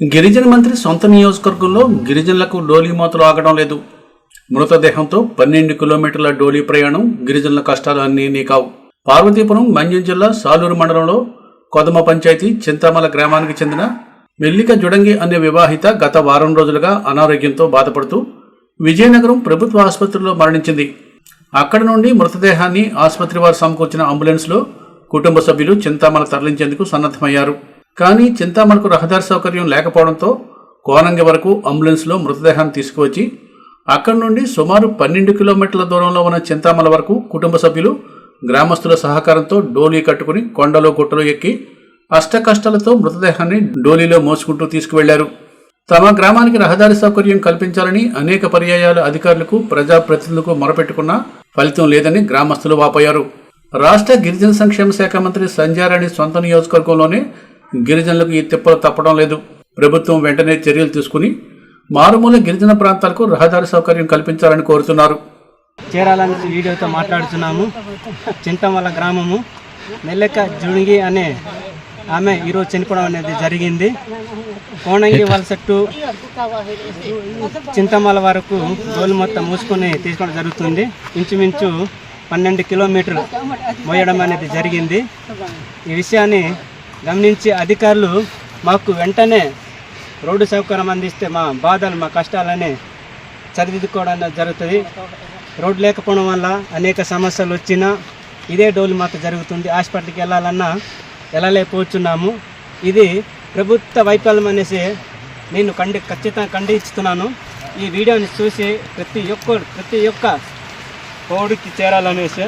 గిరిజన మంత్రి సొంత నియోజకవర్గంలో గిరిజనులకు డోలీ మూతలు ఆగడం లేదు. మృతదేహంతో పన్నెండు కిలోమీటర్ల డోలీ ప్రయాణం గిరిజనుల కష్టాలు అన్నీ నీ కావు పార్వతీపురం మంజం జిల్లా సాలూరు మండలంలో కొదమ పంచాయతీ చింతామల గ్రామానికి చెందిన మెల్లిక జుడంగి అనే వివాహిత గత వారం రోజులుగా అనారోగ్యంతో బాధపడుతూ విజయనగరం ప్రభుత్వ ఆసుపత్రిలో మరణించింది. అక్కడి నుండి మృతదేహాన్ని ఆసుపత్రి వారు సమకూర్చిన అంబులెన్స్లో కుటుంబ సభ్యులు చింతామల తరలించేందుకు సన్నద్ధమయ్యారు. కానీ చింతామలకు రహదారి సౌకర్యం లేకపోవడంతో కోనంగి వరకు అంబులెన్స్లో మృతదేహాన్ని తీసుకువచ్చి అక్కడి నుండి సుమారు పన్నెండు కిలోమీటర్ల దూరంలో ఉన్న చింతామల వరకు కుటుంబ సభ్యులు గ్రామస్తుల సహకారంతో డోలీ కట్టుకుని కొండలో గుట్టలో ఎక్కి అష్టకష్టాలతో మృతదేహాన్ని డోలీలో మోసుకుంటూ తీసుకువెళ్ళారు. తమ గ్రామానికి రహదారి సౌకర్యం కల్పించాలని అనేక పర్యాయాలు అధికారులకు ప్రజాప్రతినిధులకు మొరపెట్టుకున్నా ఫలితం లేదని గ్రామస్తులు వాపోయారు. రాష్ట్ర గిరిజన సంక్షేమ శాఖ మంత్రి సంజారాణి సొంత నియోజకవర్గంలోనే గిరిజనులకు ఈ తిప్పలు తప్పడం లేదు. ప్రభుత్వం వెంటనే చర్యలు తీసుకుని మారుమూల గిరిజన ప్రాంతాలకు రహదారి సౌకర్యం కల్పించాలని కోరుతున్నారు. చీరాల నుంచి వీడియోతో మాట్లాడుతున్నాము. చింతమల గ్రామము నెల్లెక్క జుణిగి అనే ఆమె ఈరోజు చనిపోవడం అనేది జరిగింది. కోణంగి వలసట్టు చింతమల వరకు డోలు మొత్తం మూసుకొని తీసుకోవడం జరుగుతుంది. ఇంచుమించు పన్నెండు కిలోమీటర్లు మోయడం అనేది జరిగింది. ఈ విషయాన్ని గమనించి అధికారులు మాకు వెంటనే రోడ్డు సౌకర్యం అందిస్తే మా బాధలు మా కష్టాలని సరిదిద్దుకోవడం జరుగుతుంది. రోడ్డు లేకపోవడం వల్ల అనేక సమస్యలు వచ్చినా ఇదే డోలు మాకు జరుగుతుంది. హాస్పిటల్కి వెళ్ళాలన్నా వెళ్ళలేకపోతున్నాము. ఇది ప్రభుత్వ వైఫల్యం అనేసి నేను ఖండి ఖచ్చితంగా ఖండిస్తున్నాను. ఈ వీడియోని చూసి ప్రతి ఒక్క ప్రతి ఒక్క కోడికి చేరాలనేసి